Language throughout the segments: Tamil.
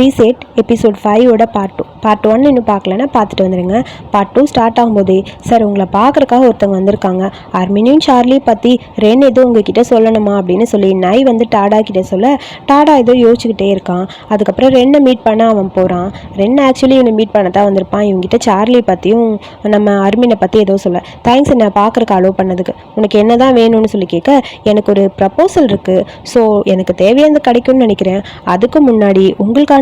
ரீசெட் எபிசோட் ஃபைவோட பார்ட் டூ பார்ட் ஒன் இன்னும் பார்க்கலன்னா பார்த்துட்டு வந்துடுங்க பார்ட் டூ ஸ்டார்ட் ஆகும்போதே சார் உங்களை பார்க்குறக்காக ஒருத்தவங்க வந்திருக்காங்க. அர்மினியும் சார்லி பற்றி ரென் எதுவும் உங்ககிட்ட சொல்லணுமா அப்படின்னு சொல்லி நை வந்து டாடா கிட்டே சொல்ல டாடா ஏதோ யோசிச்சுக்கிட்டே இருக்கான். அதுக்கப்புறம் ரென்னை மீட் பண்ண அவன் போகிறான் ரென் ஆக்சுவலி என்னை மீட் பண்ண தான் வந்திருப்பான். இவங்ககிட்ட சார்லி பற்றியும் நம்ம அர்மினை பற்றி ஏதோ சொல்ல. தேங்க்ஸ் என்ன பார்க்குறக்கு அலோவ் பண்ணதுக்கு. உனக்கு என்ன தான் வேணும்னு சொல்லி கேட்க எனக்கு ஒரு ப்ரப்போசல் இருக்குது ஸோ எனக்கு தேவையானது கிடைக்கும்னு நினைக்கிறேன். அதுக்கு முன்னாடி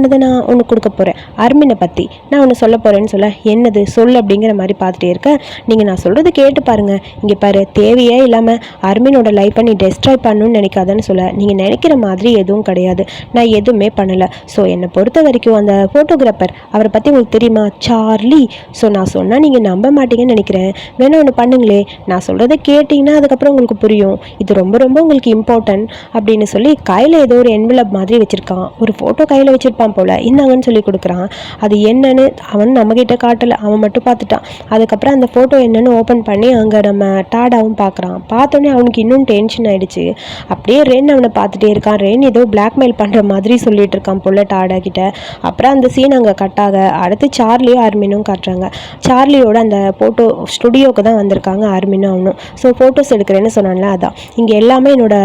உங்களுக்கானதை நான் ஒன்று கொடுக்க போகிறேன் அர்மினை பற்றி நான் ஒன்று சொல்ல போகிறேன்னு சொல்ல என்னது சொல் அப்படிங்கிற மாதிரி பார்த்துட்டே இருக்கேன் நீங்கள் நான் சொல்கிறது கேட்டு பாருங்கள் இங்கே பாரு தேவையே இல்லாமல் அர்மினோட லைஃப்பை நீ டெஸ்ட்ராய் பண்ணணும்னு நினைக்காதன்னு சொல்ல. நீங்கள் நினைக்கிற மாதிரி எதுவும் கிடையாது. நான் எதுவுமே பண்ணலை. ஸோ என்னை பொறுத்த வரைக்கும் அந்த ஃபோட்டோகிராஃபர் அவரை பற்றி உங்களுக்கு தெரியுமா? சார்லி. ஸோ நான் சொன்னால் நீங்கள் நம்ப மாட்டீங்கன்னு நினைக்கிறேன். வேணா ஒன்று பண்ணுங்களே. நான் சொல்கிறத கேட்டிங்கன்னா அதுக்கப்புறம் உங்களுக்கு புரியும். இது ரொம்ப ரொம்ப உங்களுக்கு இம்பார்ட்டன்ட் அப்படின்னு சொல்லி கையில் ஏதோ ஒரு என்வலப் மாதிரி வச்சுருக்கான். ஒரு ஃபோட்டோ கையில் வச்சுருப்பான். போல். இந்தாங்கன்னு சொல்லி கொடுக்குறான். அது என்னன்னு அவன் நம்மக்கிட்ட காட்டலை. அவன் மட்டும் பார்த்துட்டான். அதுக்கப்புறம் அந்த ஃபோட்டோ என்னன்னு ஓப்பன் பண்ணி அங்கே நம்ம டாடாவும் பார்க்குறான். பார்த்தோன்னே அவனுக்கு இன்னும் டென்ஷன் ஆயிடுச்சு. அப்படியே ரென் அவனை பார்த்துட்டே இருக்கான். ரென் ஏதோ பிளாக்மெயில் பண்ணுற மாதிரி சொல்லிட்டு இருக்கான் போல டாடா கிட்ட. அப்புறம் அந்த சீன் அங்கே கட்டாக அடுத்து சார்லியும் அர்மினும் காட்டுறாங்க. சார்லியோட அந்த ஃபோட்டோ ஸ்டுடியோவுக்கு தான் வந்திருக்காங்க அர்மினும் அவனும். ஸோ ஃபோட்டோஸ் எடுக்கிறேன்னு சொன்னான்ல அதான். இங்கே எல்லாமே என்னோட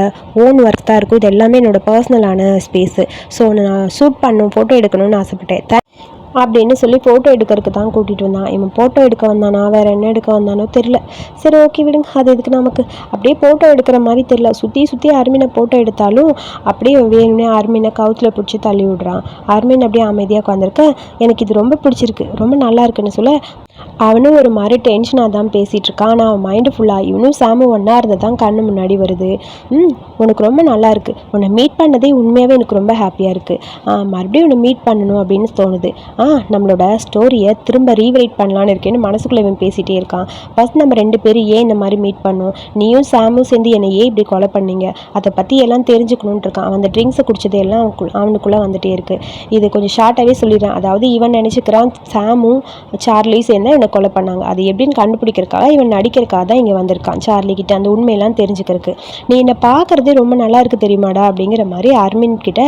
ஓன் ஒர்க் தான் இருக்கும். இது எல்லாமே என்னோட பர்சனலான ஸ்பேஸு ஸோ நான் ஷூட் பண்ணணும் ஃபோட்டோ எடுக்கணும்னு ஆசைப்பட்டேன். அப்படின்னு சொல்லி ஃபோட்டோ எடுக்கிறதுக்கு தான் கூட்டிகிட்டு வந்தான். இவன் ஃபோட்டோ எடுக்க வந்தானா? வேறு என்ன எடுக்க வந்தானோ தெரில சரி ஓகே விடுங்க. அது எதுக்கு நமக்கு? அப்படியே ஃபோட்டோ எடுக்கிற மாதிரி தெரில சுற்றி சுற்றி அர்மினை ஃபோட்டோ எடுத்தாலும் அப்படியே வேணும்னே அர்மினை கவுத்தில் பிடிச்சி தள்ளி விடுறான். அர்மின் அப்படியே அமைதியாக உட்காந்துருக்க எனக்கு இது ரொம்ப பிடிச்சிருக்கு. ரொம்ப நல்லா இருக்குன்னு சொல்ல. அவனும் ஒரு மாதிரி டென்ஷனாக தான் பேசிகிட்டு இருக்கான். ஆனால் அவன் மைண்டு ஃபுல்லாக இவனும் சாமும் ஒன்றா இருந்தது தான் கண்ணு முன்னாடி வருது. ம் உனக்கு ரொம்ப நல்லா இருக்குது உன்னை மீட் பண்ணதே உண்மையாகவே எனக்கு ரொம்ப ஹாப்பியாக இருக்குது மறுபடியும் உன்னை மீட் பண்ணணும் அப்படின்னு தோணுது. ஆ நம்மளோட ஸ்டோரியை திரும்ப ரீவைட் பண்ணலான்னு இருக்கேன்னு மனசுக்குள்ளே இவன் பேசிகிட்டே இருக்கான். ஃபஸ்ட் நம்ம ரெண்டு பேரும் ஏன் இந்த மாதிரி மீட் பண்ணோம்? நீயும் சாமும் சேர்ந்து என்னை ஏன் இப்படி கொலை பண்ணீங்க? அதை பற்றி எல்லாம் தெரிஞ்சுக்கணுன்ட்டு இருக்கான். அந்த ட்ரிங்க்ஸை குடிச்சது எல்லாம் அவனுக்கு அவனுக்குள்ளே வந்துட்டே இருக்குது இது கொஞ்சம் ஷார்ட்டாகவே சொல்லிடுறான். அதாவது இவன் நினச்சிக்கிறான் சாமும் சார்லி சேர்ந்து என்னை கொலை பண்ணாங்க. அது எப்படின்னு கண்டுபிடிக்கிறக்காக இவன் நடிக்கிறக்காக தான் இங்கே வந்திருக்கான் சார்லி கிட்ட அந்த உண்மையெல்லாம் தெரிஞ்சுக்கிறதுக்கு. நீ என்னை பார்க்கறதே ரொம்ப நல்லா இருக்கு தெரியுமாடா அப்படிங்கிற மாதிரி அர்மின் கிட்ட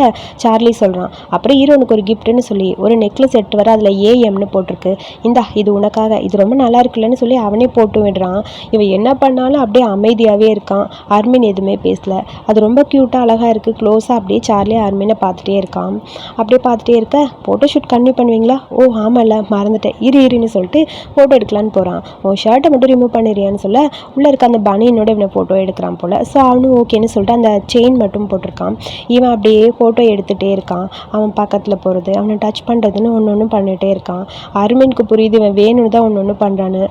சார்லி சொல்கிறான் அப்புறம் ஹீரோனுக்கு ஒரு கிஃப்ட்னு சொல்லி ஒரு நெக்லஸ் எடுத்து வர அதில் ஏஎம்னு போட்டிருக்கு. இந்தா இது உனக்காக. இது ரொம்ப நல்லா இருக்குல்லன்னு சொல்லி அவனே போட்டு விடுறான். இவன் என்ன பண்ணாலும் அப்படியே அமைதியாகவே இருக்கான். அர்மின் எதுவுமே பேசல. அது ரொம்ப க்யூட்டாக அழகாக இருக்குது க்ளோஸாக அப்படியே சார்லி அர்மினை பார்த்துட்டே இருக்கான். அப்படியே பார்த்துட்டே இருக்க ஃபோட்டோ ஷூட் கன்டினியூ பண்ணுவீங்களா? ஓ ஆமாம்ல மறந்துட்டேன். இரு இருன்னு சொல்லிட்டு ஃபோட்டோ எடுக்கலான்னு போகிறான் உன் ஷர்ட்டை மட்டும் ரிமூவ் பண்ணிடுறியான்னு சொல்ல உள்ளே இருக்க அந்த பனியனோட இவனை ஃபோட்டோ எடுக்கிறான் போல். ஸோ அவனும் ஓகேன்னு சொல்லிட்டு அந்த செயின் மட்டும் போட்டிருக்கான். இவன் அப்படியே ஃபோட்டோ எடுத்துகிட்டே இருக்கான். அவன் பக்கத்தில் போகிறது அவனை டச் பண்ணுறதுன்னு ஒன்று ஒன்று பண்ணிகிட்டே இருக்கான். அருமினுக்கு புரியுது இவன் வேணும்னு தான் ஒன்று ஒன்று பண்ணுறான்னு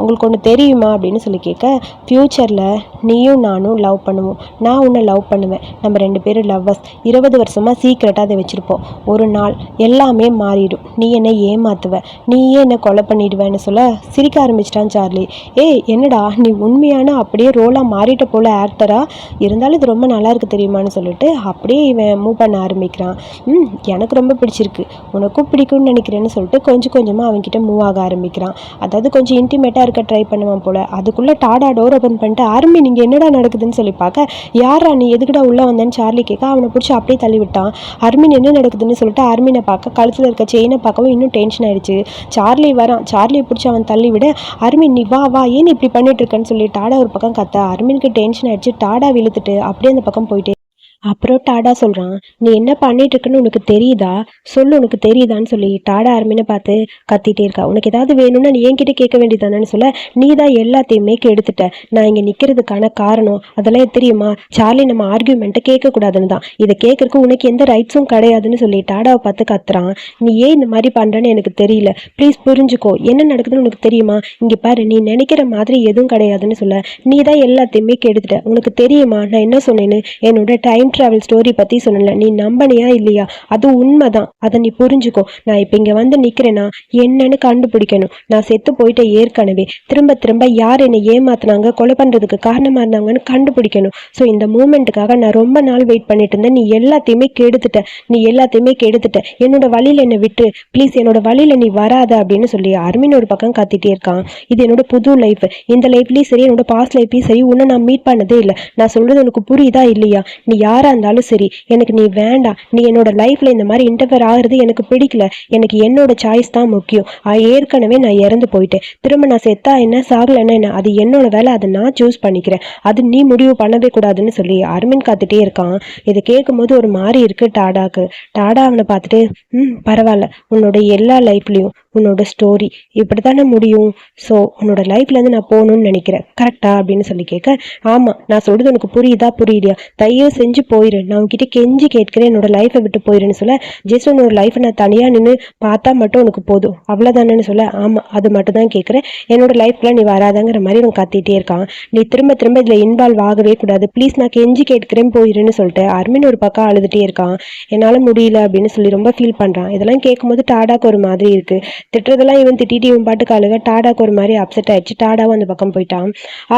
உங்களுக்கு ஒன்று தெரியுமா அப்படின்னு சொல்லி கேட்க ஃப்யூச்சரில் நீயும் நானும் லவ் பண்ணுவோம். நான் உன்னை லவ் பண்ணுவேன். நம்ம ரெண்டு பேரும் லவ்வர்ஸ் இருபது வருஷமாக சீக்கிரட்டாக அதை வச்சுருப்போம். ஒரு நாள் எல்லாமே மாறிடும். நீ என்னை ஏமாத்துவ. நீயே என்னை கொலை பண்ணிடுவேன்னு சொல்ல சிரிக்க ஆரம்பிச்சிட்டான் சார்லி. ஏய் என்னடா நீ உண்மையான அப்படியே ரோலாக மாறிட்ட போல ஆக்டராக இருந்தாலும் இது ரொம்ப நல்லா இருக்கு தெரியுமான்னு சொல்லிட்டு அப்படியே இவன் மூவ் பண்ண ஆரம்பிக்கிறான். ம் எனக்கு ரொம்ப பிடிச்சிருக்கு. உனக்கும் பிடிக்கும் பிடிக்கும்னு நினைக்கிறேன்னு சொல்லிட்டு கொஞ்சம் கொஞ்சமாக அவன்கிட்ட மூவ் ஆக ஆரம்பிக்கிறான். அதாவது கொஞ்சம் இன்டிமேட்டாக இருக்க ட்ரை பண்ணுவான் போல். அதுக்குள்ளே டாடா டோர் ஓப்பன் பண்ணிட்டு ஆரம்பி நீங்கள் என்னடா நடக்குதுன்னு சொல்லி பார்க்க யாரா நீ? எதுக்குடா உள்ளே வந்தேன்னு? சார்லி கேட்க அவனை பிடிச்சி அப்படியே தள்ளி விட்டான் அர்மின் என்ன நடக்குதுன்னு சொல்லிட்டு அர்மினை பார்க்க கழுத்தில் இருக்க செயினை பார்க்கவும் இன்னும் டென்ஷன் ஆயிடுச்சு. சார்லி வரான். சார்லியை பிடிச்சி அவன் தள்ளி விட அர்மின் நீ வா வா ஏன் இப்படி பண்ணிட்டு இருக்கேன்னு சொல்லி டாடா ஒரு பக்கம் கத்த அர்மினுக்கு டென்ஷன் ஆயிடுச்சு. டாடா விழுத்துட்டு அப்படியே அந்த பக்கம் போயிட்டே அப்புறம் டாடா சொல்கிறான் நீ என்ன பண்ணிட்டு இருக்குன்னு உனக்கு தெரியுதா? சொல்லு உனக்கு தெரியுதான்னு சொல்லி. டாடா அர்மினை பார்த்து கத்திட்டே இருக்கா. உனக்கு ஏதாவது வேணும்னா நீ என்கிட்ட கேட்க வேண்டியதானேன்னு சொல்ல? நீ தான் எல்லாத்தையுமே கெடுத்துட்ட. நான் இங்கே நிற்கிறதுக்கான காரணம் அதெல்லாம் தெரியுமா? சார்லி நம்ம ஆர்கியூமெண்ட்டை கேட்கக்கூடாதுன்னு தான். இதை கேட்கறதுக்கு உனக்கு எந்த ரைட்ஸும் கிடையாதுன்னு சொல்லி டாடாவை பார்த்து கத்துறான். நீ ஏன் இந்த மாதிரி பண்ணுறேன்னு எனக்கு தெரியல. ப்ளீஸ் புரிஞ்சுக்கோ. என்ன நடக்குதுன்னு உனக்கு தெரியுமா? இங்கே பாரு நீ நினைக்கிற மாதிரி எதுவும் கிடையாதுன்னு சொல்ல. நீ தான் எல்லாத்தையுமே கெடுத்துட்ட. உனக்கு தெரியுமா? நான் என்ன சொன்னேன்னு? என்னோட டைம் ட்ராவல் ஸ்டோரி பற்றி சொன்னல நீ நம்பனியா இல்லையா? அது உண்மைதான். அதை நீ புரிஞ்சுக்கோ. நான் இப்போ இங்கே வந்து நிற்கிறேன்னா என்னன்னு கண்டுபிடிக்கணும். நான் செத்து போயிட்டேன் ஏற்கனவே. திரும்ப திரும்ப யார் என்னை ஏமாத்துனாங்க கொலை பண்ணுறதுக்கு காரணமாக இருந்தாங்கன்னு கண்டுபிடிக்கணும். ஸோ இந்த மூமெண்ட்டுக்காக நான் ரொம்ப நாள் வெயிட் பண்ணிட்டு இருந்தேன். நீ எல்லாத்தையுமே கெடுத்துட்ட. நீ எல்லாத்தையுமே கெடுத்துட்ட. என்னோட வழியில் என்னை விட்டு ப்ளீஸ் என்னோட வழியில் நீ வராத அப்படின்னு சொல்லி அருமின் ஒரு பக்கம் கத்திட்டே இருக்கான். இது என்னோட புது லைஃப் இந்த லைஃப்லேயும் சரி என்னோட பாஸ்ட் லைஃப்லேயும் சரி உன்னை நான் மீட் பண்ணதே இல்லை. நான் சொல்கிறது உனக்கு புரியுதா இல்லையா? நீ யார் யாராக இருந்தாலும் சரி எனக்கு நீ வேண்டாம். நீ என்னோட லைஃப்பில் இந்த மாதிரி இன்டர்ஃபியர் ஆகிறது எனக்கு பிடிக்கல. எனக்கு என்னோட சாய்ஸ் தான் முக்கியம். ஆ, ஏற்கனவே நான் இறந்து போயிட்டேன். திரும்ப நான் செத்தா என்ன சாகலைன்னா என்ன? அது என்னோட வேலை அதை நான் சூஸ் பண்ணிக்கிறேன். அது நீ முடிவு பண்ணவே கூடாதுன்னு சொல்லி அரவிந்த் காத்துட்டே இருக்கான். இதை கேட்கும்போது ஒரு மாதிரி இருக்கு டாடாக்கு. டாடா அவனை பார்த்துட்டு ம் பரவாயில்ல. உன்னோட எல்லா லைஃப்லேயும் உன்னோட ஸ்டோரி இப்படி தானே முடியும். ஸோ உன்னோட லைஃப்லேருந்து நான் போகணும்னு நினைக்கிறேன். கரெக்டா அப்படின்னு சொல்லி கேட்க ஆமாம் நான் சொல்கிறது உனக்கு புரியுதா? புரியுதியா? தயவு செஞ்சு போயிரு. நான் உன்கிட்ட கெஞ்சி கேட்கிறேன். என்னோட லைஃப்பை விட்டு போயிருன்னு சொல்ல ஜஸ்ட் உன்னோட லைஃப்பை நான் தனியாக நின்று பார்த்தா மட்டும் உனக்கு போதும். அவ்வளோதானேன்னு சொல்ல ஆமாம் அது மட்டும் தான் கேட்குறேன். என்னோட லைஃப்லாம் நீ வராதங்கிற மாதிரி அவன் கத்திட்டே இருக்கான். நீ திரும்ப திரும்ப இதில் இன்வால்வ் ஆகவே கூடாது. ப்ளீஸ் நான் கெஞ்சி கேட்கிறேன் போயிருன்னு சொல்லிட்டு அர்மின் ஒரு பக்கம் அழுதுகிட்டே இருக்கான். என்னால் முடியல அப்படின்னு சொல்லி ரொம்ப ஃபீல் பண்ணுறான் இதெல்லாம் கேட்கும்போது டாடாக்கு ஒரு மாதிரி இருக்குது திட்டுறதெல்லாம் இவன் திட்டிட்டு இவன் பாட்டுக்கு அழுக டாடாக்கு ஒரு மாதிரி அப்செட் ஆயிடுச்சு. டாடாவும் அந்த பக்கம் போயிட்டான்.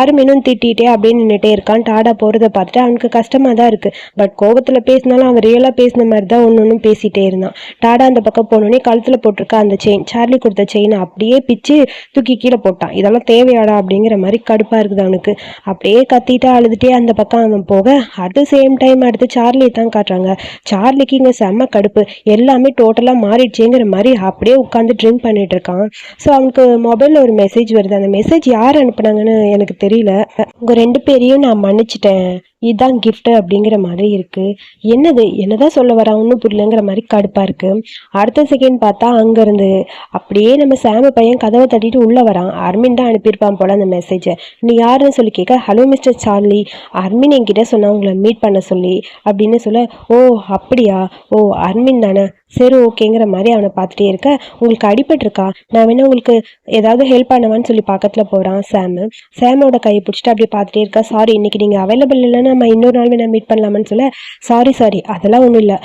அருமினும் திட்டிகிட்டே அப்படியே நின்றுட்டே இருக்கான். டாடா போகிறத பார்த்துட்டு அவனுக்கு கஷ்டமாக தான் இருக்குது பட் கோபத்தில் பேசினாலும் அவன் ரியலாக பேசின மாதிரி தான் ஒன்று ஒன்றும் பேசிகிட்டே இருந்தான். டாடா அந்த பக்கம் போனோடனே கழுத்தில் போட்டிருக்க அந்த செயின் சார்லி கொடுத்த செயினை அப்படியே பிச்சு தூக்கி கீழே போட்டான். இதெல்லாம் தேவையாடா அப்படிங்கிற மாதிரி கடுப்பாக இருக்குது அவனுக்கு. அப்படியே கத்திட்டு அழுதுகிட்டே அந்த பக்கம் அவன் போக அட் சேம் டைம் அடுத்து சார்லியை தான் காட்டுறாங்க. சார்லிக்கு இங்கே செம்ம கடுப்பு. எல்லாமே டோட்டலாக மாறிடுச்சேங்கிற மாதிரி அப்படியே உட்காந்து ட்ரிங்க் பண்ணிட்டு இருக்கான். ஸோ அவனுக்கு மொபைலில் ஒரு மெசேஜ் வருது. அந்த மெசேஜ் யார் அனுப்புனாங்கன்னு எனக்கு தெரியல. உங்கள் ரெண்டு பேரையும் நான் மன்னிச்சிட்டேன். இதுதான் கிஃப்ட்டு அப்படிங்கிற மாதிரி இருக்கு. என்னது? என்னதான் சொல்ல வரா? ஒன்றும் புரியலங்கிற மாதிரி கடுப்பா இருக்கு. அடுத்த செகண்ட் பார்த்தா அங்கேருந்து அப்படியே நம்ம சாம பையன் கதவை தட்டிட்டு உள்ளே வரான். அர்மின் தான் அனுப்பியிருப்பான் போல அந்த மெசேஜை நீ யாருன்னு சொல்லி கேட்க ஹலோ மிஸ்டர் சார்லி அர்மின் என்கிட்ட சொன்னா உங்களை மீட் பண்ண சொல்லி அப்படின்னு சொல்ல ஓ அப்படியா? ஓ அர்மின் தானே. சரி ஓகேங்கிற மாதிரி அவனை பார்த்துட்டே இருக்க. உங்களுக்கு அடிபட்டிருக்கா? நான் வேணா உங்களுக்கு ஏதாவது ஹெல்ப் பண்ணுவான்னு சொல்லி பக்கத்தில் போகிறான் சாமு சாமோட கையை பிடிச்சிட்டு அப்படியே பார்த்துட்டே இருக்கா. சாரி இன்னைக்கு நீங்கள் அவைலபிள் இல்லைன்னா நம்ம இன்னொரு நாள் வேணா மீட் பண்ணலாமான்னு சொல்ல. சாரி சாரி அதெல்லாம் ஒன்றும் இல்லை.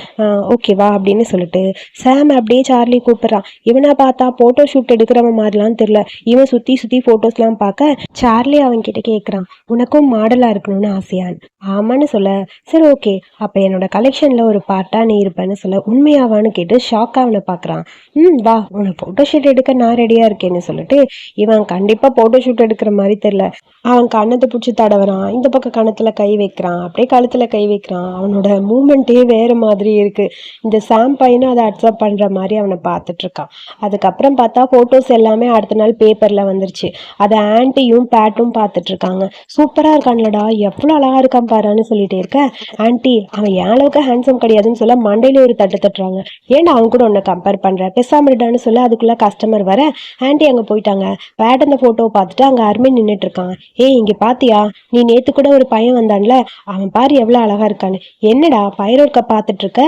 ஓகேவா அப்படின்னு சொல்லிட்டு சாம் அப்படியே சார்லி கூப்பிட்றான். இவனை பார்த்தா ஃபோட்டோ ஷூட் எடுக்கிறவன் மாதிரிலாம் தெரில இவன் சுற்றி சுற்றி ஃபோட்டோஸ்லாம் பார்க்க சார்லி அவன் கிட்ட கேட்குறான் உனக்கும் மாடலாக இருக்கணும்னு ஆசையான். ஆமான்னு சொல்ல. சரி ஓகே அப்போ என்னோட கலெக்ஷனில் ஒரு பார்ட்டாக நீ இருப்பேன்னு சொல்ல. உண்மையாவான்னு கேட்டு ஷாக்காக அவனை பார்க்குறான். ம் வா உன்னை ஃபோட்டோ ஷூட் எடுக்க நான் ரெடியாக இருக்கேன்னு சொல்லிட்டு இவன் கண்டிப்பாக ஃபோட்டோ ஷூட் எடுக்கிற மாதிரி தெரில அவன் கண்ணத்தை பிடிச்சி தடவுறான். இந்த பக்கம் கணத்தில் கை வைக்கிறான். அப்படியே கழுத்தில் கை வைக்கிறான். அவனோட மூமெண்ட்டே வேறு மாதிரி இருக்குது இந்த சாம் பையனும் அதை அட்சப்ட் பண்ணுற மாதிரி அவனை பார்த்துட்ருக்கான் அதுக்கப்புறம் பார்த்தா ஃபோட்டோஸ் எல்லாமே அடுத்த நாள் பேப்பரில் வந்துருச்சு. அதை ஆன்ட்டியும் பேட்டும் பார்த்துட்ருக்காங்க சூப்பராக இருக்கான்லடா. எவ்வளோ அழகாக இருக்கான் பாருன்னு சொல்லிட்டே இருக்க. ஆன்ட்டி அவன் என் அளவுக்கு ஹேண்ட்ஸம் கிடையாதுன்னு சொல்ல மண்டையில ஒரு தட்டு தட்டுறாங்க. ஏன்டா அவங்க கூட ஒன்று கம்பேர் பண்ணுற பெசாமடான்னு சொல்ல அதுக்குள்ளே கஸ்டமர் வர ஆண்டி அங்கே போயிட்டாங்க. பேட் அந்த ஃபோட்டோவை பார்த்துட்டு அங்கே அருமை நின்றுட்டு இருக்கான். ஏய் இங்கே பாத்தியா? நீ நேற்று கூட ஒரு பையன் வந்தான்ல அவன் பாரு எவ்வளோ அழகாக இருக்கான்னு. என்னடா பைரோட்க பார்த்துட்டு இருக்க?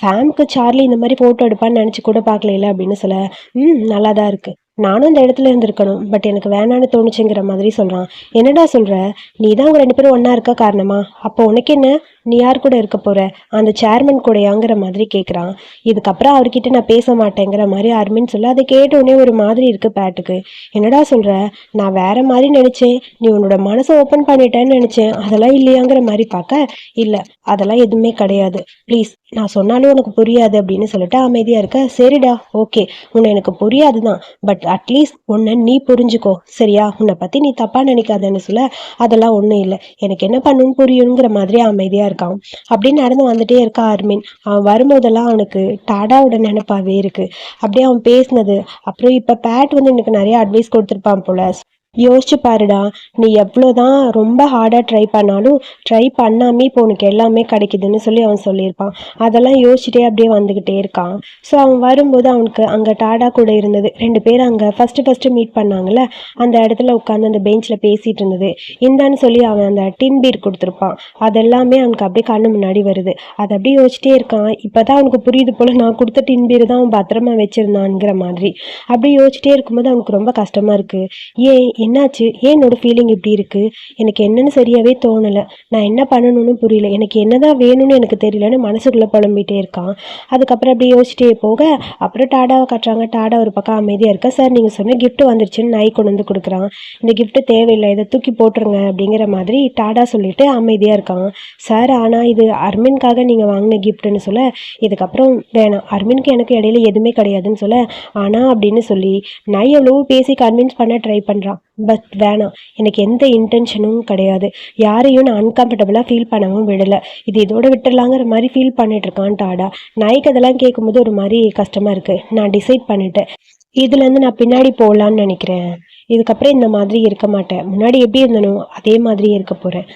சாம்க்கு சார்லி இந்த மாதிரி ஃபோட்டோ எடுப்பான்னு நினச்சி கூட பார்க்கல அப்படின்னு சொல்ல. ம் நல்லா தான் இருக்கு. நானும் இந்த இடத்துல இருந்திருக்கணும். பட் எனக்கு வேணான்னு தோணுச்சுங்கிற மாதிரி சொல்கிறான் என்னடா சொல்கிற நீ தான் அவங்க ரெண்டு பேரும் ஒன்றா இருக்க காரணமா? அப்போ உனக்கு என்ன? நீ யார் கூட இருக்க போகிற அந்த சேர்மன் கூடயாங்கிற மாதிரி கேட்குறான் இதுக்கப்புறம் அவர்கிட்ட நான் பேச மாட்டேங்கிற மாதிரி அருமின்னு சொல்ல அதை கேட்ட உடனே ஒரு மாதிரி இருக்கு பேட்டுக்கு. என்னடா சொல்கிற நான் வேற மாதிரி நினச்சேன். நீ உன்னோட மனசை ஓப்பன் பண்ணிட்டேன்னு நினச்சேன். அதெல்லாம் இல்லையாங்கிற மாதிரி பார்க்க இல்லை அதெல்லாம் எதுவுமே கிடையாது. ப்ளீஸ் நான் சொன்னாலும் உனக்கு புரியாது அப்படின்னு சொல்லிட்டு அமைதியாக இருக்க சரிடா ஓகே உன்னை எனக்கு புரியாது தான் பட் அட்லீஸ்ட் உன்னை நீ புரிஞ்சுக்கோ. சரியா? உன்னை பற்றி நீ தப்பாக நினைக்காதேன்னு சொல்ல அதெல்லாம் ஒன்றும் இல்லை. எனக்கு என்ன பண்ணணும்னு புரியுங்கிற மாதிரி அமைதியாக இருக்கான். அப்படியே நடந்து வந்துட்டே இருக்கா அர்மின். அவன் வரும்போதெல்லாம் அவனுக்கு டாடாவோட நினைப்பாவே இருக்கு. அப்படியே அவன் பேசினது. அப்புறம் இப்போ பேட் வந்து எனக்கு நிறைய அட்வைஸ் கொடுத்துருப்பான் போல. யோசிச்சு பாருடா நீ எவ்வளோதான் ரொம்ப ஹார்டாக ட்ரை பண்ணாலும் ட்ரை பண்ணாமே இப்போ உனக்கு எல்லாமே கிடைக்குதுன்னு சொல்லி அவன் சொல்லியிருப்பான். அதெல்லாம் யோசிச்சுட்டே அப்படியே வந்துக்கிட்டே இருக்கான். ஸோ அவன் வரும்போது அவனுக்கு அங்கே டாடா கூட இருந்தது. ரெண்டு பேரும் அங்கே ஃபஸ்ட்டு ஃபஸ்ட்டு மீட் பண்ணாங்கல்ல அந்த இடத்துல உட்காந்து அந்த பெஞ்சில் பேசிகிட்டு இருந்தது. இந்தான்னு சொல்லி அவன் அந்த டின் பீர் கொடுத்துருப்பான். அதெல்லாமே அவனுக்கு அப்படியே கண்ணு முன்னாடி வருது. அதை அப்படியே யோசிச்சிட்டே இருக்கான். இப்போ தான் அவனுக்கு புரியுது போல் நான் கொடுத்த டின் பீர் தான் அவன் பத்திரமா வச்சுருந்தான்ங்கிற மாதிரி. அப்படியே யோசிச்சிட்டே இருக்கும்போது அவனுக்கு ரொம்ப கஷ்டமாக இருக்குது ஏன் என்னாச்சு? ஏன் என்னோட ஃபீலிங் இப்படி இருக்குது எனக்கு என்னன்னு சரியாகவே தோணலை. நான் என்ன பண்ணணும்னு புரியல. எனக்கு என்னதான் வேணும்னு எனக்கு தெரியலன்னு மனசுக்குள்ளே புலம்பிகிட்டே இருக்கான். அதுக்கப்புறம் அப்படியே யோசிச்சிட்டே போக அப்புறம் டாடாவை காட்டுறாங்க. டாடா ஒரு பக்கம் அமைதியாக இருக்கா? சார் நீங்கள் சொன்ன கிஃப்ட் வந்துருச்சுன்னு நாய் கொண்டு வந்து கொடுக்குறான். இந்த கிஃப்ட்டு தேவையில்லை. இதை தூக்கி போட்டுருங்க. அப்படிங்கிற மாதிரி டாடா சொல்லிட்டு அமைதியாக இருக்கான். சார் ஆனால் இது அர்மின்காக நீங்கள் வாங்கின கிஃப்ட்டுன்னு சொல்ல இதுக்கப்புறம் வேணாம். அர்மினுக்கு எனக்கு இடையில எதுவுமே கிடையாதுன்னு சொல்ல ஆனால் அப்படின்னு சொல்லி நாய் எவ்வளவோ பேசி கன்வின்ஸ் பண்ண ட்ரை பண்ணுறான் பட் வேணாம். எனக்கு எந்த இன்டென்ஷனும் கிடையாது. யாரையும் நான் அன்கம்ஃபர்டபுளாக ஃபீல் பண்ணவும் விடலை. இது இதோட விட்டுடலாங்கிற மாதிரி ஃபீல் பண்ணிட்டு இருக்கான் டாடா நாய்க்கு அதெல்லாம் கேட்கும்போது ஒரு மாதிரி கஷ்டமாக இருக்குது நான் டிசைட் பண்ணிட்டேன். இதுலேருந்து நான் பின்னாடி போகலான்னு நினைக்கிறேன். இதுக்கப்புறம் இந்த மாதிரி இருக்க மாட்டேன். முன்னாடி எப்படி இருந்தனோ அதே மாதிரி இருக்க போகிறேன்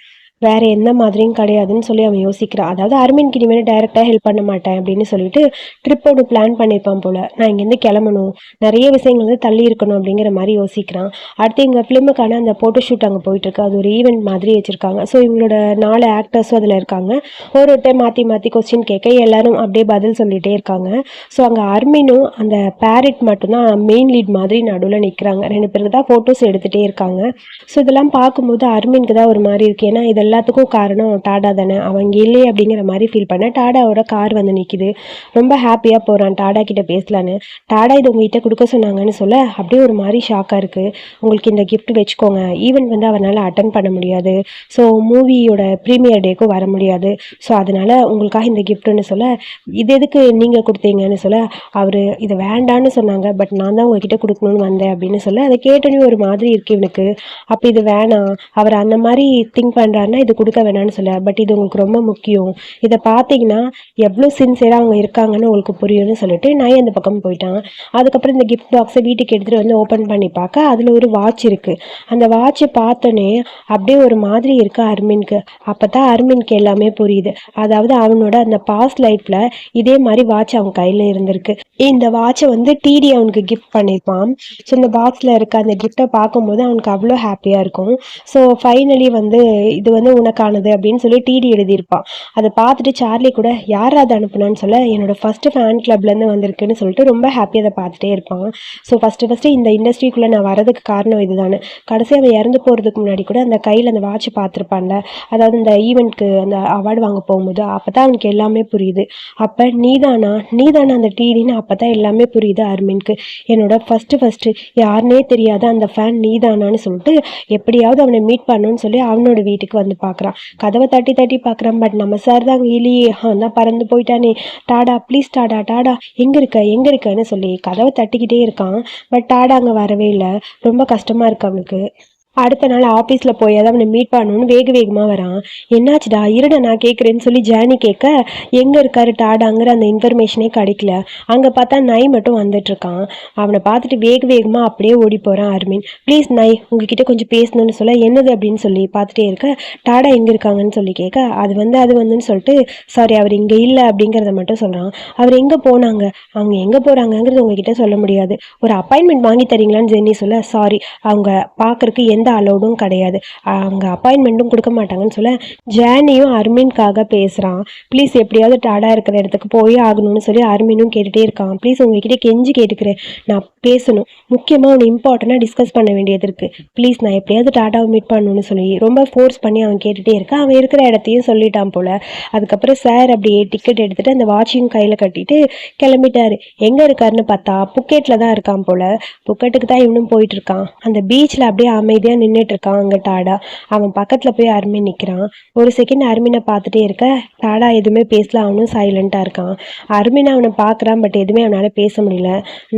வேற எந்த மாதிரியும் கிடையாதுன்னு சொல்லி அவன் யோசிக்கிறான். அதாவது அரவிந்த்க்கு இனிமேல் டைரெக்டாக ஹெல்ப் பண்ண மாட்டேன் அப்படின்னு சொல்லிட்டு ட்ரிப் ஒன்று பிளான் பண்ணியிருப்பான் போல. நான் இங்கேருந்து கிளம்பணும். நிறைய விஷயங்கள் வந்து தள்ளி இருக்கணும் அப்படிங்கிற மாதிரி யோசிக்கிறான். அடுத்து எங்கள் ஃபிலிமுக்கான அந்த ஃபோட்டோ ஷூட் அங்கே போயிட்டு இருக்கு அது ஒரு ஈவெண்ட் மாதிரி வச்சிருக்காங்க. ஸோ இவங்களோட நாலு ஆக்டர்ஸும் அதில் இருக்காங்க. ஒரு ஒரு டைம் மாற்றி மாற்றி கொஸ்டின் கேட்க எல்லாரும் அப்படியே பதில் சொல்லிட்டே இருக்காங்க. ஸோ அங்கே அர்மினும் அந்த பேரட் மட்டும்தான் மெயின் லீட் மாதிரி நடுவில் நிற்கிறாங்க ரெண்டு பேருக்கு தான் ஃபோட்டோஸ் எடுத்துகிட்டே இருக்காங்க. ஸோ இதெல்லாம் பார்க்கும்போது அர்மினுக்கு தான் ஒரு மாதிரி இருக்கு. ஏன்னா இதெல்லாம் எல்லாத்துக்கும் காரணம் டாடா தானே. அவங்க இல்லை அப்படிங்கிற மாதிரி ஃபீல் பண்ண டாடாவோட கார் வந்து நிற்கிது ரொம்ப ஹாப்பியாக போகிறான் டாடா கிட்ட பேசலான்னு. டாடா இது உங்ககிட்ட கொடுக்க சொன்னாங்கன்னு சொல்ல அப்படியே ஒரு மாதிரி ஷாக்காக இருக்குது உங்களுக்கு இந்த கிஃப்ட் வச்சுக்கோங்க. ஈவெண்ட் வந்து அவனால் அட்டன் பண்ண முடியாது. ஸோ மூவியோட ப்ரீமியர் டேக்கும் வர முடியாது. ஸோ அதனால் உங்களுக்காக இந்த கிஃப்ட்னு சொல்ல இது எதுக்கு நீங்கள் கொடுத்தீங்கன்னு சொல்ல அவர் இது வேண்டான்னு சொன்னாங்க. பட் நான் தான் உங்ககிட்ட கொடுக்கணும்னு வந்தேன் அப்படின்னு சொல்ல அதை கேட்டோன்னே ஒரு மாதிரி இருக்கு இவனுக்கு. அப்போ இது வேணாம். அவர் அந்த மாதிரி திங்க் பண்ணுறாருன்னா இது கொடுக்க வேணாம்னு சொல்ல. பட் இது உங்களுக்கு ரொம்ப முக்கியம். இதை பார்த்தீங்கன்னா எவ்வளோ சின்சியராக அவங்க இருக்காங்கன்னு உங்களுக்கு புரியும்னு சொல்லிட்டு நான் அந்த பக்கம் போயிட்டாங்க. அதுக்கப்புறம் இந்த கிஃப்ட் பாக்ஸை வீட்டுக்கு எடுத்துகிட்டு வந்து ஓப்பன் பண்ணி பார்க்க அதில் ஒரு வாட்ச் இருக்குது அந்த வாட்சை பார்த்தோன்னே அப்படியே ஒரு மாதிரி இருக்கு அர்மின்க்கு. அப்போ தான் அர்மின்க்கு எல்லாமே புரியுது. அதாவது அவனோட அந்த பாஸ்ட் லைஃப்பில் இதே மாதிரி வாட்ச் அவன் கையில் இருந்திருக்கு. இந்த வாட்சை வந்து டிடி அவனுக்கு கிஃப்ட் பண்ணியிருப்பான். ஸோ இந்த பாக்ஸில் இருக்க அந்த கிஃப்ட்டை பார்க்கும்போது அவனுக்கு அவ்வளோ ஹாப்பியாக இருக்கும். ஸோ ஃபைனலி வந்து இது வந்து உனக்கானது அப்படின்னு சொல்லி டிடி எழுதியிருப்பான். அதை பார்த்துட்டு சார்லி கூட யார் அதை அனுப்புனான்னு சொல்ல என்னோட ஃபஸ்ட்டு ஃபேன் கிளப்லேருந்து வந்திருக்குன்னு சொல்லிட்டு ரொம்ப ஹாப்பியாக அதை பார்த்துட்டே இருப்பான். ஸோ ஃபஸ்ட்டு ஃபஸ்ட்டு இந்த இண்டஸ்ட்ரிக்குள்ளே நான் வரதுக்கு காரணம் இதுதான். கடைசி அவன் இறந்து போகிறதுக்கு முன்னாடி கூட அந்த கையில் அந்த வாட்ச் பார்த்துருப்பான்ல. அதாவது இந்த ஈவெண்ட்க்கு அந்த அவார்டு வாங்க போகும்போது அப்போ தான் அவனுக்கு எல்லாமே புரியுது. அப்போ நீதானா? நீதானா அந்த டிடின்னு அப்போ தான் எல்லாமே புரியுது அர்மின்க்கு. என்னோட ஃபஸ்ட்டு ஃபஸ்ட்டு யாருனே தெரியாத அந்த ஃபேன் நீதானான்னு சொல்லிட்டு எப்படியாவது அவனை மீட் பண்ணணும்னு சொல்லி அவனோட வீட்டுக்கு வந்து பார்க்குறான் கதவை தட்டி தட்டி பார்க்குறான் பட் நம்ம சார் தான் அங்கே இல்லையே அவன் தான் பறந்து போயிட்டானே. டாடா ப்ளீஸ் டாடா டாடா எங்கே இருக்க எங்கே இருக்கன்னு சொல்லி கதவை தட்டிக்கிட்டே இருக்கான். பட் டாடா அங்கே வரவே இல்லை. ரொம்ப கஷ்டமாக இருக்கு அவனுக்கு அடுத்த நாள் ஆஃபீஸில் போய் அதை அவனை மீட் பண்ணணும்னு வேக வேகமாக வரான். என்னாச்சுடா? இருடா நான் கேட்குறேன்னு சொல்லி ஜானி கேட்க எங்கே இருக்காரு டாடாங்கிற அந்த இன்ஃபர்மேஷனே கிடைக்கல. அங்கே பார்த்தா நை மட்டும் வந்துட்டுருக்கான் அவனை பார்த்துட்டு வேக வேகமாக அப்படியே ஓடி போகிறான் அர்மின். ப்ளீஸ் நை உங்ககிட்ட கொஞ்சம் பேசணும்னு சொல்ல என்னது அப்படின்னு சொல்லி பார்த்துட்டே இருக்க டாடா எங்கே இருக்காங்கன்னு சொல்லி கேட்க அது வந்து அது வந்துன்னு சொல்லிட்டு சாரி அவர் இங்கே இல்லை அப்படிங்கிறத மட்டும் சொல்கிறான் அவர் எங்கே போனாங்க? அவங்க எங்கே போகிறாங்கங்கிறது உங்ககிட்ட சொல்ல முடியாது. ஒரு அப்பாயின்மெண்ட் வாங்கி தரீங்களான்னு ஜென்னி சொல்ல சாரி அவங்க பார்க்குறக்கு எந்த அலோடும் கிடையாது. அங்கே அப்பாயின்மெண்ட்டும் கொடுக்க மாட்டாங்கன்னு சொல்ல ஜேனியும் அர்மீன்காக பேசுகிறான் ப்ளீஸ் எப்படியாவது டாடா இருக்கிற இடத்துக்கு போய் ஆகணும்னு சொல்லி அர்மீனும் கேட்டுகிட்டே இருக்கான். ப்ளீஸ் உங்ககிட்ட கெஞ்சி கேட்டுக்கிறேன். நான் பேசணும். முக்கியமாக ஒன்று இம்பார்ட்டண்ட்டாக டிஸ்கஸ் பண்ண வேண்டியது இருக்குது ப்ளீஸ் நான் எப்படியாவது டாடாவை மீட் பண்ணணும்னு சொல்லி ரொம்ப ஃபோர்ஸ் பண்ணி அவன் கேட்டுகிட்டே இருக்கான். அவன் இருக்கிற இடத்தையும் சொல்லிட்டான் போல். அதுக்கப்புறம் சார் அப்படியே டிக்கெட் எடுத்துகிட்டு அந்த வாட்சையும் கையில் கட்டிட்டு கிளம்பிட்டாரு. எங்கே இருக்காருன்னு பார்த்தா புக்கெட்டில் தான் இருக்கான் போல். புக்கெட்டுக்கு தான் இவனும் போயிட்டு இருக்கான். அந்த பீச்சில் அப்படியே அமைதியாக நின்றுட்டு இருக்கான் அங்கே டாடா. அவன் பக்கத்தில் போய் அருமை நிற்கிறான் ஒரு செகண்ட் அருமினை பார்த்துட்டே இருக்க. டாடா எதுவுமே பேசல. அவனும் சைலண்ட்டாக இருக்கான். அர்மின் அவனை பார்க்குறான் பட் எதுவுமே அவனால் பேச முடியல.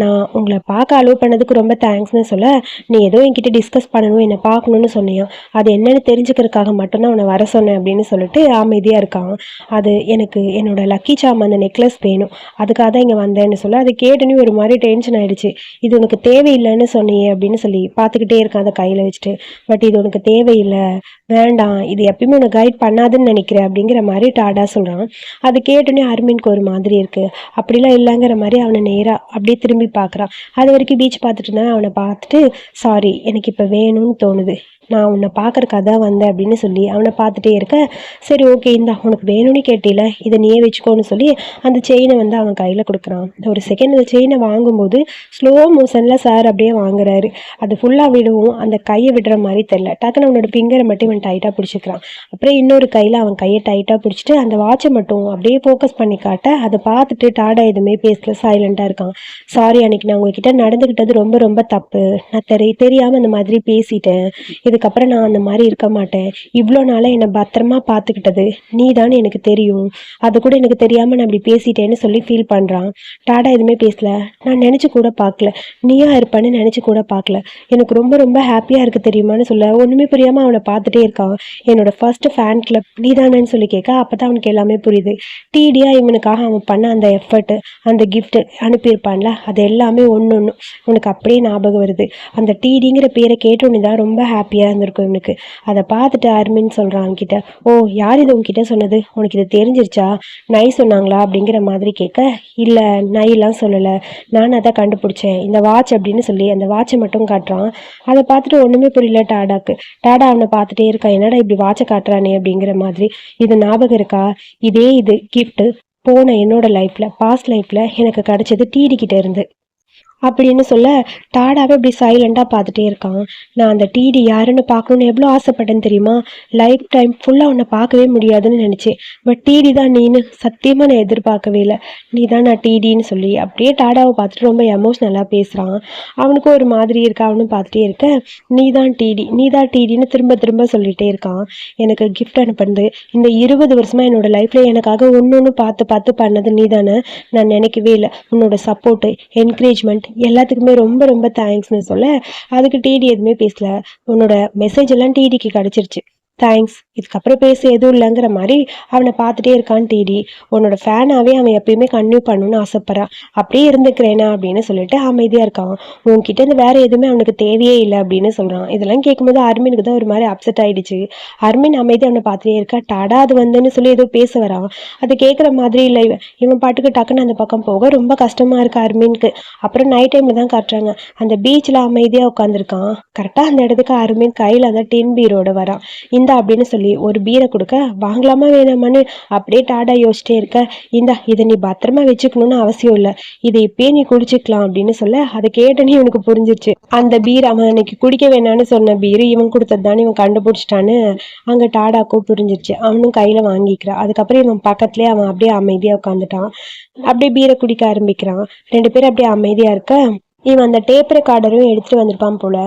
நான் உங்களை பார்க்க அலோவ் பண்ணதுக்கு ரொம்ப தேங்க்ஸ்னு சொல்ல நீ ஏதோ என்கிட்ட டிஸ்கஸ் பண்ணணும் என்னை பார்க்கணுன்னு சொன்னியான் அது என்னென்னு தெரிஞ்சுக்கிறதுக்காக மட்டும்தான் அவனை வர சொன்னேன் அப்படின்னு சொல்லிட்டு அமைதியாக இருக்கான். அது எனக்கு என்னோட லக்கி சாம் அந்த நெக்லஸ் வேணும். அதுக்காக தான் இங்கே வந்தேன்னு சொல்ல அதை கேட்டுன்னு ஒரு மாதிரி டென்ஷன் ஆயிடுச்சு. இது உனக்கு தேவையில்லைன்னு சொன்னியே அப்படின்னு சொல்லி பார்த்துக்கிட்டே இருக்கான் அதை கையில் வச்சு. ஆரம்பிச்சிட்டு பட் இது உனக்கு தேவையில்லை வேண்டாம் இது எப்பயுமே உனக்கு கைட் பண்ணாதுன்னு நினைக்கிறேன் அப்படிங்கிற மாதிரி டாடா சொல்கிறான் அது கேட்டோன்னே அர்மின்க்கு ஒரு மாதிரி இருக்குது அப்படிலாம் இல்லைங்கிற மாதிரி அவனை நேராக அப்படியே திரும்பி பார்க்குறான். அது வரைக்கும் பீச் பார்த்துட்டு இருந்தான் அவனை பார்த்துட்டு சாரி எனக்கு இப்போ வேணும்னு தோணுது. நான் உன்னை பார்க்குறக்காக தான் வந்தேன் அப்படின்னு சொல்லி அவனை பார்த்துட்டே இருக்க சரி ஓகே இந்தா உனக்கு வேணும்னு கேட்டில இதை நீயே வச்சுக்கோன்னு சொல்லி அந்த செயினை வந்து அவன் கையில் கொடுக்குறான். ஒரு செகண்ட் அந்த செயினை வாங்கும்போது ஸ்லோ மோஷனில் சார் அப்படியே வாங்குறாரு. அது ஃபுல்லாக விடவும் அந்த கையை விடுற மாதிரி தெரில டக்குன்னு அவனோட ஃபிங்கரை மட்டும் இவன் டைட்டாக பிடிச்சிக்கிறான். அப்புறம் இன்னொரு கையில் அவன் கையை டைட்டாக பிடிச்சிட்டு அந்த வாட்சை மட்டும் அப்படியே ஃபோக்கஸ் பண்ணி காட்ட அதை பார்த்துட்டு டாடா எதுவுமே பேசல. சைலண்ட்டாக இருக்கான். சாரி அன்னைக்கு நான் உங்ககிட்ட நடந்துக்கிட்டது ரொம்ப ரொம்ப தப்பு. நான் தெரிய தெரியாமல் இந்த மாதிரி பேசிட்டேன். இது இதுக்கப்புறம் நான் அந்த மாதிரி இருக்க மாட்டேன். இவ்வளோ நாளாக என்னை பத்திரமா பார்த்துக்கிட்டது. நீ எனக்கு தெரியும். அது கூட எனக்கு தெரியாமல் நான் இப்படி பேசிட்டேன்னு சொல்லி ஃபீல் பண்ணுறான் டாடா எதுவுமே பேசல. நான் நினச்சி கூட பார்க்கல. நீயா இருப்பான்னு நினச்சி கூட பார்க்கல. எனக்கு ரொம்ப ரொம்ப ஹாப்பியாக இருக்குது தெரியுமான்னு சொல்ல. ஒன்றுமே புரியாமல் அவனை பார்த்துட்டே இருக்கான். என்னோட ஃபர்ஸ்ட் ஃபேன் கிளப் நீ தானேன்னு சொல்லி கேட்க அப்போ தான் அவனுக்கு எல்லாமே புரியுது. டிடியா இவனுக்காக அவன் பண்ண அந்த எஃபர்ட் அந்த கிஃப்ட் அனுப்பியிருப்பான்ல அது எல்லாமே ஒன்று ஒன்று உனக்கு அப்படியே ஞாபகம் வருது. அந்த டிடிங்கிற பேரை கேட்டோன்னு தான் ரொம்ப ஹாப்பியாக இருந்திருக்கும் இவனுக்கு. அதை பார்த்துட்டு அருமின்னு சொல்கிறான் அவன்கிட்ட. ஓ யார் இது உங்ககிட்ட சொன்னது? உனக்கு இது தெரிஞ்சிருச்சா? நை சொன்னாங்களா? அப்படிங்கிற மாதிரி கேட்க இல்லை நைலாம் சொல்லலை. நான் அதை கண்டுபிடிச்சேன். இந்த வாட்ச் அப்படின்னு சொல்லி அந்த வாட்சை மட்டும் காட்டுறான். அதை பார்த்துட்டு ஒன்றுமே புரியல டாடாக்கு. டாடா அவனை பார்த்துட்டே இருக்கான் என்னடா இப்படி வாட்சை காட்டுறானே? அப்படிங்கிற மாதிரி. இது ஞாபகம் இருக்கா? இதே இது கிஃப்ட்டு போன என்னோட லைஃப்பில் பாஸ்ட் லைஃப்பில் எனக்கு கிடைச்சது டிடி கிட்ட இருந்து. அப்படின்னு சொல்ல டாடாவே இப்படி சைலண்டாக பார்த்துட்டே இருக்கான். நான் அந்த டிடி யாருன்னு பார்க்கணுன்னு எவ்வளோ ஆசைப்பட்டேன்னு தெரியுமா? லைஃப் டைம் ஃபுல்லாக உன்னை பார்க்கவே முடியாதுன்னு நினச்சேன். பட் டிடி தான் நீன்னு சத்தியமாக நான் எதிர்பார்க்கவே இல்லை. நீ தான் நான் டிடின்னு சொல்லி. அப்படியே டாடாவை பார்த்துட்டு ரொம்ப எமோஷ்னலாக பேசுகிறான் அவனுக்கும் ஒரு மாதிரி இருக்கா. அவனும் பார்த்துட்டே இருக்க நீ தான் டிடி நீ தான் டிடின்னு திரும்ப திரும்ப சொல்லிகிட்டே இருக்கான். எனக்கு கிஃப்ட் அனுப்புனது இந்த இருபது வருஷமாக என்னோடய லைஃப்பில் எனக்காக ஒன்று ஒன்று பார்த்து பார்த்து பண்ணது நீ தானே. நான் நினைக்கவே இல்லை. உன்னோட சப்போர்ட்டு என்கரேஜ்மெண்ட் எல்லாத்துக்குமே ரொம்ப ரொம்ப தேங்க்ஸ்னு சொல்ல. அதுக்கு டிடி எதுவுமே பேசல. உன்னோட மெசேஜ் எல்லாம் டிடிக்கு கிடச்சிருச்சு. தேங்க்ஸ் இதுக்கப்புறம் பேச எதுவும் இல்லைங்கிற மாதிரி அவனை பார்த்துட்டே இருக்கான் டிடி உன்னோட ஃபேனாகவே அவன் எப்பயுமே கன்டினியூ பண்ணணும்னு ஆசைப்பட்றான் அப்படியே இருந்துக்கிறேனா அப்படின்னு சொல்லிட்டு அமைதியாக இருக்கான். உன்கிட்ட இருந்து வேற எதுவுமே அவனுக்கு தேவையே இல்லை அப்படின்னு சொல்கிறான் இதெல்லாம் கேட்கும்போது அர்மினுக்கு தான் ஒரு மாதிரி அப்செட் ஆயிடுச்சு. அர்மின் அமைதி அவனை பார்த்துட்டே இருக்கா. டாடா அது வந்துன்னு சொல்லி ஏதோ பேச வரான். அது கேட்குற மாதிரி இல்லை. இவன் இவன் பாட்டுக்கு டக்குன்னு அந்த பக்கம் போக ரொம்ப கஷ்டமாக இருக்கு அர்மினுக்கு. அப்புறம் நைட் டைமில் தான் காட்டுறாங்க. அந்த பீச்சில் அமைதியாக உட்காந்துருக்கான் கரெக்டாக அந்த இடத்துக்கு அர்மின் கையில் அந்த டின் பீரோட வரான். இந்த அப்படின்னு சொல்லி ஒரு பீரை கொடுக்க வாங்கலாமா வேணாமான்னு அப்படியே டாடா யோசிச்சிட்டே இருக்க. இந்தா இதை நீ பத்திரமா வச்சுக்கணும்னு அவசியம் இல்லை. இதை இப்பயே நீ குடிச்சுக்கலாம் அப்படின்னு சொல்ல அதை கேட்டனே இவனுக்கு புரிஞ்சிருச்சு. அந்த பீர் அவன் அன்னைக்கு குடிக்க வேணான்னு சொன்ன பீர் இவன் கொடுத்ததுதானே இவன் கண்டுபிடிச்சிட்டான்னு அங்கே டாடாக்கும் புரிஞ்சிருச்சு. அவனும் கையில் வாங்கிக்கிறான் அதுக்கப்புறம் இவன் பக்கத்துலேயே அவன் அப்படியே அமைதியாக உட்காந்துட்டான் அப்படியே பீரை குடிக்க ஆரம்பிக்கிறான். ரெண்டு பேரும் அப்படியே அமைதியாக இருக்க இவன் அந்த டேப் ரெக்கார்டரும் எடுத்துகிட்டு வந்திருப்பான் போல.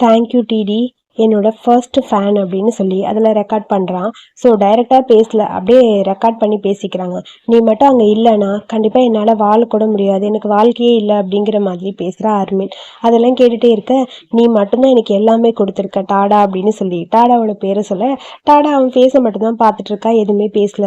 தேங்க்யூ டிடி என்னோட ஃபர்ஸ்ட் ஃபேன் அப்படின்னு சொல்லி அதில் ரெக்கார்ட் பண்ணுறான் ஸோ டைரெக்டாக பேசல. அப்படியே ரெக்கார்ட் பண்ணி பேசிக்கிறாங்க. நீ மட்டும் அங்கே இல்லைன்னா கண்டிப்பாக என்னால் வாழ கூட முடியாது. எனக்கு வாழ்க்கையே இல்லை அப்படிங்கிற மாதிரி பேசுகிறா அர்மின். அதெல்லாம் கேட்டுகிட்டே இருக்க நீ மட்டும்தான் எனக்கு எல்லாமே கொடுத்துருக்க டாடா அப்படின்னு சொல்லி. டாடாவோட பேரை சொல்ல டாடா அவன் ஃபேஸை மட்டும்தான் பார்த்துட்டு இருக்கா எதுவுமே பேசல.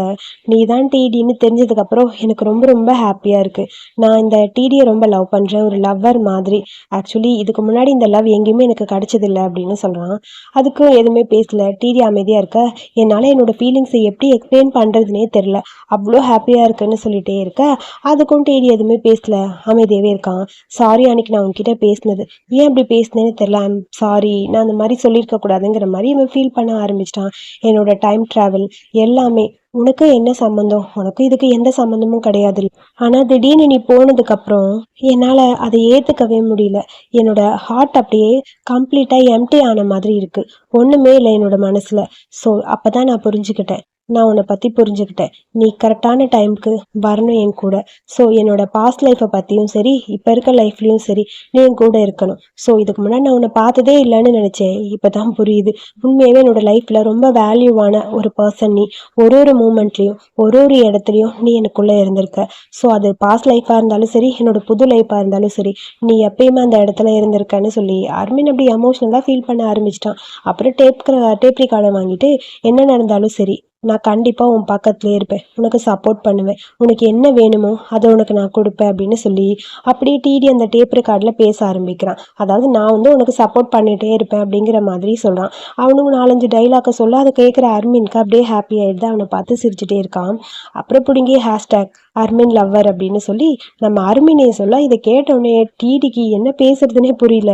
நீ தான் டிடின்னு தெரிஞ்சதுக்கப்புறம் எனக்கு ரொம்ப ரொம்ப ஹாப்பியாக இருக்குது நான் இந்த டிடியை ரொம்ப லவ் பண்ணுறேன் ஒரு லவ்வர் மாதிரி. ஆக்சுவலி இதுக்கு முன்னாடி இந்த லவ் எங்கேயுமே எனக்கு கிடைச்சதில்ல அப்படின்னு சொல்கிறான் அதுக்கும் எதுவுமே பேசல. டிடி அமைதியாக இருக்க. என்னால் என்னோட ஃபீலிங்ஸை எப்படி எக்ஸ்பிளைன் பண்ணுறதுனே தெரில. அவ்வளோ ஹாப்பியாக இருக்குன்னு சொல்லிட்டே இருக்க. அதுக்கும் டிடி எதுவுமே பேசல. அமைதியாகவே இருக்கான். சாரி அன்னைக்கு நான் உன்கிட்ட பேசினது. ஏன் அப்படி பேசினேன்னு தெரில. ஐம் சாரி நான் அந்த மாதிரி சொல்லியிருக்க கூடாதுங்கிற மாதிரி இவன் ஃபீல் பண்ண ஆரம்பிச்சிட்டான். என்னோட டைம் ட்ராவல் எல்லாமே. உனக்கு என்ன சம்மந்தம் உனக்கு இதுக்கு எந்த சம்மந்தமும் கிடையாது ஆனால் திடீர்னு நீ போனதுக்கப்புறம் என்னால் அதை ஏற்றுக்கவே முடியல. என்னோட ஹார்ட் அப்படியே கம்ப்ளீட்டாக எம்டி ஆன மாதிரி இருக்குது ஒன்றுமே இல்லை என்னோட மனசில். ஸோ அப்போ தான் நான் புரிஞ்சுக்கிட்டேன். நான் உன்னை பற்றி புரிஞ்சுக்கிட்டேன். நீ கரெக்டான டைமுக்கு வரணும் என் கூட. ஸோ என்னோட பாஸ்ட் லைஃப்பை பற்றியும் சரி இப்போ இருக்க லைஃப்லேயும் சரி நீ என் கூட இருக்கணும். ஸோ இதுக்கு முன்னாடி நான் உன்னை பார்த்ததே இல்லைன்னு நினச்சேன். இப்போ தான் புரியுது. உண்மையாகவே என்னோட லைஃப்பில் ரொம்ப வேல்யூவான ஒரு பர்சன் நீ. ஒரு ஒரு மூமெண்ட்லேயும் ஒரு ஒரு இடத்துலையும் நீ எனக்குள்ளே இருந்திருக்க. ஸோ அது பாஸ்ட் லைஃப்பாக இருந்தாலும் சரி என்னோட புது லைஃபாக இருந்தாலும் சரி நீ எப்பயுமே அந்த இடத்துல இருந்திருக்கன்னு சொல்லி அர்மின் அப்படி எமோஷ்னலாக ஃபீல் பண்ண ஆரம்பிச்சிட்டான். அப்புறம் டேப் டேப் ரெக்கார்டை வாங்கிட்டு என்ன நடந்தாலும் சரி நான் கண்டிப்பாக உன் பக்கத்துலேயே இருப்பேன். உனக்கு சப்போர்ட் பண்ணுவேன். உனக்கு என்ன வேணுமோ அதை உனக்கு நான் கொடுப்பேன் அப்படின்னு சொல்லி அப்படியே டிடி அந்த டேப் ரெக்கார்டில் பேச ஆரம்பிக்கிறான். அதாவது நான் வந்து உனக்கு சப்போர்ட் பண்ணிகிட்டே இருப்பேன் அப்படிங்கிற மாதிரி சொல்கிறான் அவனுக்கு நாலஞ்சு டைலாக்கை சொல்ல. அதை கேட்குற அர்மின்க்கு அப்படியே ஹாப்பி ஆகிடுது அவனை பார்த்து சிரிச்சுட்டே இருக்கான். அப்புறம் பிடிங்கி ஹேஷ்டேக் அர்மின் லவ்வர் அப்படின்னு சொல்லி நம்ம அர்மினே சொல்ல இதை கேட்டவுடனே டிடிக்கு என்ன பேசுறதுனே புரியல.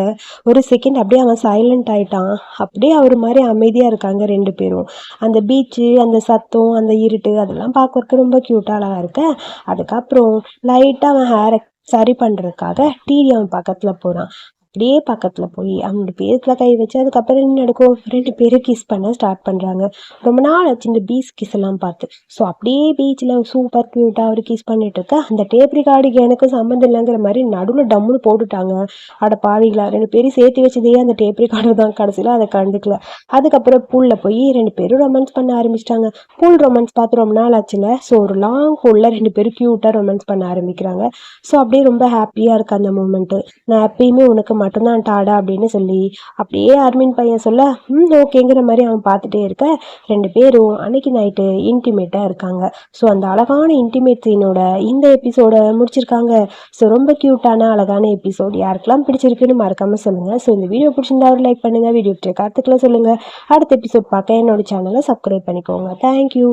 ஒரு செகண்ட் அப்படியே அவன் சைலண்ட் ஆயிட்டான். அப்படியே அவர் மாதிரி அமைதியாக இருக்காங்க ரெண்டு பேரும். அந்த பீச்சு அந்த சத்தம் அந்த இருட்டு அதெல்லாம் பார்க்கறதுக்கு ரொம்ப க்யூட்டாக அழகாக இருக்கு. அதுக்கப்புறம் லைட்டாக அவன் ஹேரை சரி பண்ணுறதுக்காக டிடி அவன் பக்கத்தில் போகிறான் அப்படியே பக்கத்தில் போய் அவங்களோட பேஸில் கை வச்சு அதுக்கப்புறம் என்ன நடக்கும்? ரெண்டு பேரும் கிஸ் பண்ண ஸ்டார்ட் பண்ணுறாங்க ரொம்ப நாள் ஆச்சு இந்த பீச் கிஸ் எல்லாம் பார்த்து. ஸோ அப்படியே பீச்சில் சூப்பர் க்யூட்டாக அவர் கிஸ் பண்ணிட்டு இருக்க. அந்த டேப் ரிகார்டுக்கு எனக்கு சம்மந்தம் இல்லைங்கிற மாதிரி நடுவில் டம்முன்னு போட்டுட்டாங்க. அட பாவிங்களா ரெண்டு பேரும் சேர்த்து வச்சதே அந்த டேப் ரிகார்டு தான் கடைசியில் அதை கண்டுக்கல. அதுக்கப்புறம் பூலில் போய் ரெண்டு பேரும் ரொமான்ஸ் பண்ண ஆரம்பிச்சிட்டாங்க. பூல் ரொமான்ஸ் பார்த்து ரொம்ப நாள் ஆச்சுல. ஸோ ஒரு லாங் ஹூலில் ரெண்டு பேரும் க்யூட்டாக ரொமான்ஸ் பண்ண ஆரம்பிக்கிறாங்க. ஸோ அப்படியே ரொம்ப ஹாப்பியாக இருக்கு அந்த மூமெண்ட்டு நான் எப்பயுமே உனக்கு மட்டும்தான் டாடா அப்படின்னு சொல்லி அப்படியே அர்மின் பையன் சொல்ல ம் ஓகேங்கிற மாதிரி அவன் பார்த்துட்டே இருக்க. ரெண்டு பேரும் அன்னைக்கு நைட்டு இன்டிமேட்டாக இருக்காங்க. ஸோ அந்த அழகான இன்டிமேட் சீனோட இந்த எபிசோட முடிச்சிருக்காங்க. ஸோ ரொம்ப க்யூட்டான அழகான எபிசோட் யாருக்கெல்லாம் பிடிச்சிருக்குன்னு மறக்காமல் சொல்லுங்கள் ஸோ இந்த வீடியோ பிடிச்சிருந்தா ஒரு லைக் பண்ணுங்கள் வீடியோ பிடிச்ச கருத்துக்களை சொல்லுங்கள் அடுத்த எபிசோட் பார்க்க என்னோட சேனலை சப்ஸ்கிரைப் பண்ணிக்கோங்க. தேங்க்யூ